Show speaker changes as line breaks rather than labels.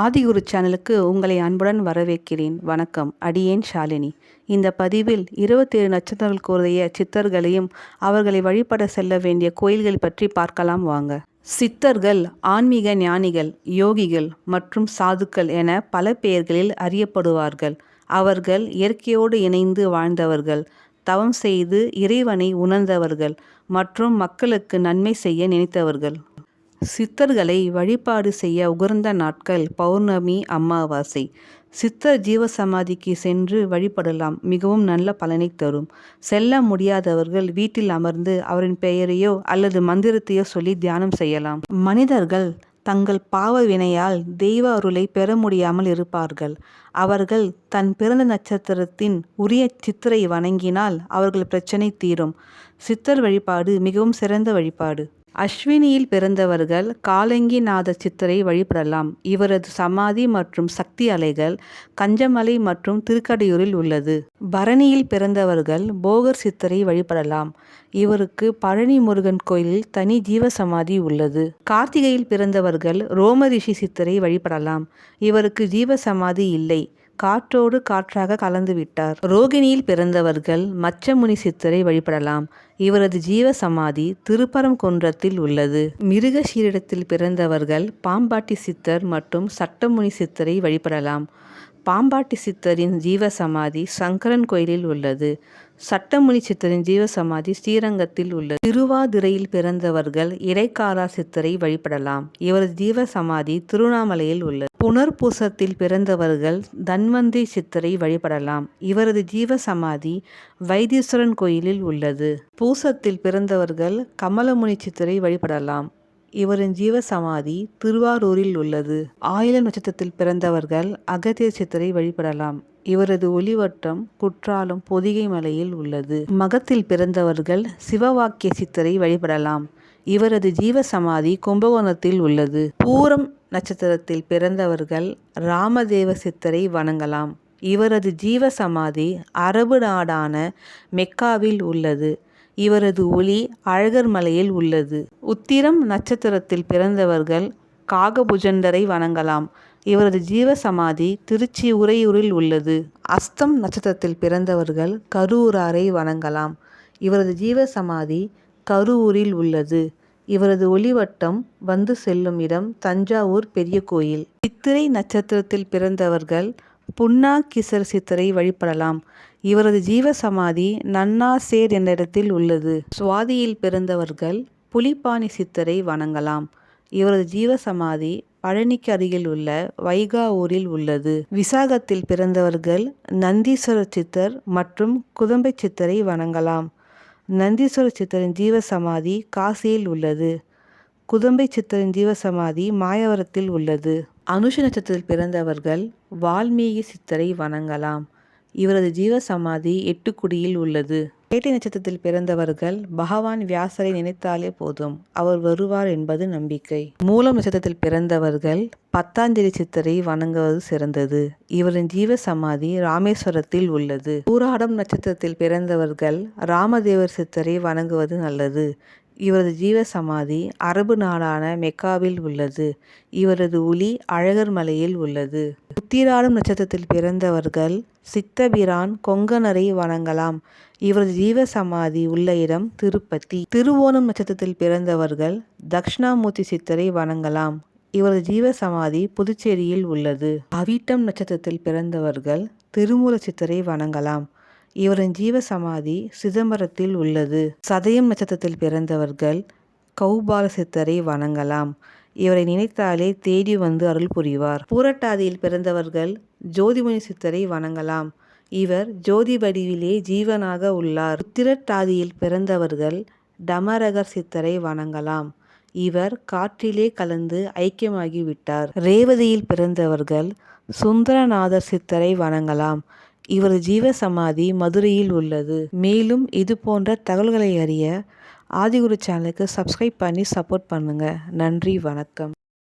ஆதிகுரு சேனலுக்கு உங்களை அன்புடன் வரவேற்கிறேன். வணக்கம். அடியேன் ஷாலினி. இந்த பதிவில் இருபத்தேழு நட்சத்திரங்களுக்குரிய சித்தர்களையும் அவர்களை வழிபட செல்ல வேண்டிய கோயில்கள் பற்றி பார்க்கலாம் வாங்க. சித்தர்கள் ஆன்மீக ஞானிகள் யோகிகள் மற்றும் சாதுக்கள் என பல பெயர்களில் அறியப்படுவார்கள். அவர்கள் இயற்கையோடு இணைந்து வாழ்ந்தவர்கள் தவம் செய்து இறைவனை உணர்ந்தவர்கள் மற்றும் மக்களுக்கு நன்மை செய்ய நினைத்தவர்கள். சித்தர்களை வழிபாடு செய்ய உகர்ந்த நாட்கள் பௌர்ணமி அமாவாசை. சித்தர் ஜீவசமாதிக்கு சென்று வழிபடலாம் மிகவும் நல்ல பலனை தரும். செல்ல முடியாதவர்கள் வீட்டில் அமர்ந்து அவரின் பெயரையோ அல்லது மந்திரத்தையோ சொல்லி தியானம் செய்யலாம். மனிதர்கள் தங்கள் பாவ வினையால் தெய்வ அருளை பெற முடியாமல் இருப்பார்கள். அவர்கள் தன் பிறந்த நட்சத்திரத்தின் உரிய சித்தரை வணங்கினால் அவர்கள் பிரச்சனை தீரும். சித்தர் வழிபாடு மிகவும் சிறந்த வழிபாடு. அஸ்வினியில் பிறந்தவர்கள் காலங்கிநாத சித்தரை வழிபடலாம். இவரது சமாதி மற்றும் சக்தி அலைகள் கஞ்சமலை மற்றும் திருக்கடையூரில் உள்ளது. பரணியில் பிறந்தவர்கள் போகர் சித்தரை வழிபடலாம். இவருக்கு பழனி முருகன் கோயிலில் தனி ஜீவ சமாதி உள்ளது. கார்த்திகையில் பிறந்தவர்கள் ரோமரிஷி சித்தரை வழிபடலாம். இவருக்கு ஜீவ சமாதி இல்லை. காற்றோடு காற்றாக கலந்துவிட்டார் ரோகிணியில் பிறந்தவர்கள் மச்சமுனி சித்தரை வழிபடலாம். இவரது ஜீவ சமாதி திருப்பரங்குன்றத்தில் உள்ளது. மிருகஷீரிடத்தில் பிறந்தவர்கள் பாம்பாட்டி சித்தர் மற்றும் சட்டமுனி சித்தரை வழிபடலாம். பாம்பாட்டி சித்தரின் ஜீவ சமாதி சங்கரன் கோயிலில் உள்ளது. சட்டமுனி சித்தரின் ஜீவசமாதி ஸ்ரீரங்கத்தில் உள்ளது. திருவாதிரையில் பிறந்தவர்கள் இடைக்காரா சித்தரை வழிபடலாம். இவரது ஜீவ சமாதி திருவண்ணாமலையில் உள்ளது. புனர்பூசத்தில் பிறந்தவர்கள் தன்வந்தி சித்தரை வழிபடலாம். இவரது ஜீவ சமாதி வைத்தீஸ்வரன் கோயிலில் உள்ளது. பூசத்தில் பிறந்தவர்கள் கமலமுனி சித்தரை வழிபடலாம். இவரின் ஜீவ சமாதி திருவாரூரில் உள்ளது. ஆயில நட்சத்திரத்தில் பிறந்தவர்கள் அகத்திய சித்தரை வழிபடலாம். இவரது ஒளிவட்டம் குற்றாலம் பொதிகை மலையில் உள்ளது. மகத்தில் பிறந்தவர்கள் சிவவாக்கிய சித்தரை வழிபடலாம். இவரது ஜீவ சமாதி கும்பகோணத்தில் உள்ளது. பூரம் நட்சத்திரத்தில் பிறந்தவர்கள் ராமதேவ சித்தரை வணங்கலாம். இவரது ஜீவ சமாதி அரபு நாடான மெக்காவில் உள்ளது. இவரது ஒளி அழகர் மலையில் உள்ளது. உத்திரம் நட்சத்திரத்தில் பிறந்தவர்கள் காகபுஜண்டரை வணங்கலாம். இவரது ஜீவ சமாதி திருச்சி உறையூரில் உள்ளது. அஸ்தம் நட்சத்திரத்தில் பிறந்தவர்கள் கரூராரை வணங்கலாம். இவரது ஜீவ சமாதி கரூரில் உள்ளது. இவரது ஒளிவட்டம் வந்து செல்லும் இடம் தஞ்சாவூர் பெரிய கோயில். சித்திரை நட்சத்திரத்தில் பிறந்தவர்கள் புன்னா கிசர் சித்தரை வழிபடலாம். இவரது ஜீவ சமாதி நன்னாசேர் என்ற இடத்தில் உள்ளது. சுவாதியில் பிறந்தவர்கள் புலிப்பாணி சித்தரை வணங்கலாம். இவரது ஜீவ சமாதி பழனிக்கு அருகில் உள்ள வைகா ஊரில் உள்ளது. விசாகத்தில் பிறந்தவர்கள் நந்தீஸ்வர சித்தர் மற்றும் குதம்பை சித்தரை வணங்கலாம். நந்தீஸ்வர சித்தரின் ஜீவ சமாதி காசியில் உள்ளது. குதம்பை சித்தரின் ஜீவசமாதி மாயவரத்தில் உள்ளது. அனுஷ நட்சத்திரத்தில் பிறந்தவர்கள் வால்மீகி சித்தரை வணங்கலாம். இவரது ஜீவ சமாதி எட்டுக்குடியில் உள்ளது. கேட்டை நட்சத்திரத்தில் பிறந்தவர்கள் பகவான் வியாசரை நினைத்தாலே போதும். அவர் வருவார் என்பது நம்பிக்கை. மூலம் நட்சத்திரத்தில் பிறந்தவர்கள் பத்தாஞ்சலி சித்தரை வணங்குவது சிறந்தது. இவரின் ஜீவ சமாதி ராமேஸ்வரத்தில் உள்ளது. பூராடம் நட்சத்திரத்தில் பிறந்தவர்கள் ராமதேவர் சித்தரை வணங்குவது நல்லது. இவரது ஜீவ சமாதி அரபு நாடான மெக்காவில் உள்ளது. இவரது ஒளி அழகர் மலையில் உள்ளது. உத்திராடம் நட்சத்திரத்தில் பிறந்தவர்கள் சித்தபிரான் கொங்கனரை வணங்கலாம். இவரது ஜீவ சமாதி உள்ள இடம் திருப்பதி. திருவோணம் நட்சத்திரத்தில் பிறந்தவர்கள் தக்ஷணாமூர்த்தி சித்தரை வணங்கலாம். இவரது ஜீவ சமாதி புதுச்சேரியில் உள்ளது. அவிட்டம் நட்சத்திரத்தில் பிறந்தவர்கள் திருமூல சித்தரை வணங்கலாம். இவரின் ஜீவ சமாதி சிதம்பரத்தில் உள்ளது. சதயம் நட்சத்திரத்தில் பிறந்தவர்கள் கௌபால சித்தரை வணங்கலாம். இவரை நினைத்தாலே தேடி வந்து அருள் புரிவார். பூரட்டாதியில் பிறந்தவர்கள் ஜோதிமணி சித்தரை வணங்கலாம். இவர் ஜோதி வடிவிலே ஜீவனாக உள்ளார். உத்திரட்டாதியில் பிறந்தவர்கள் டமரகர் சித்தரை வணங்கலாம். இவர் காற்றிலே கலந்து ஐக்கியமாகிவிட்டார் ரேவதியில் பிறந்தவர்கள் சுந்தரநாதர் சித்தரை வணங்கலாம். இவர் ஜீவ சமாதி மதுரையில் உள்ளது. மேலும் இது போன்ற தகவல்களை அறிய ஆதிகுரு சேனலுக்கு சப்ஸ்கிரைப் பண்ணி சப்போர்ட் பண்ணுங்கள் நன்றி வணக்கம்.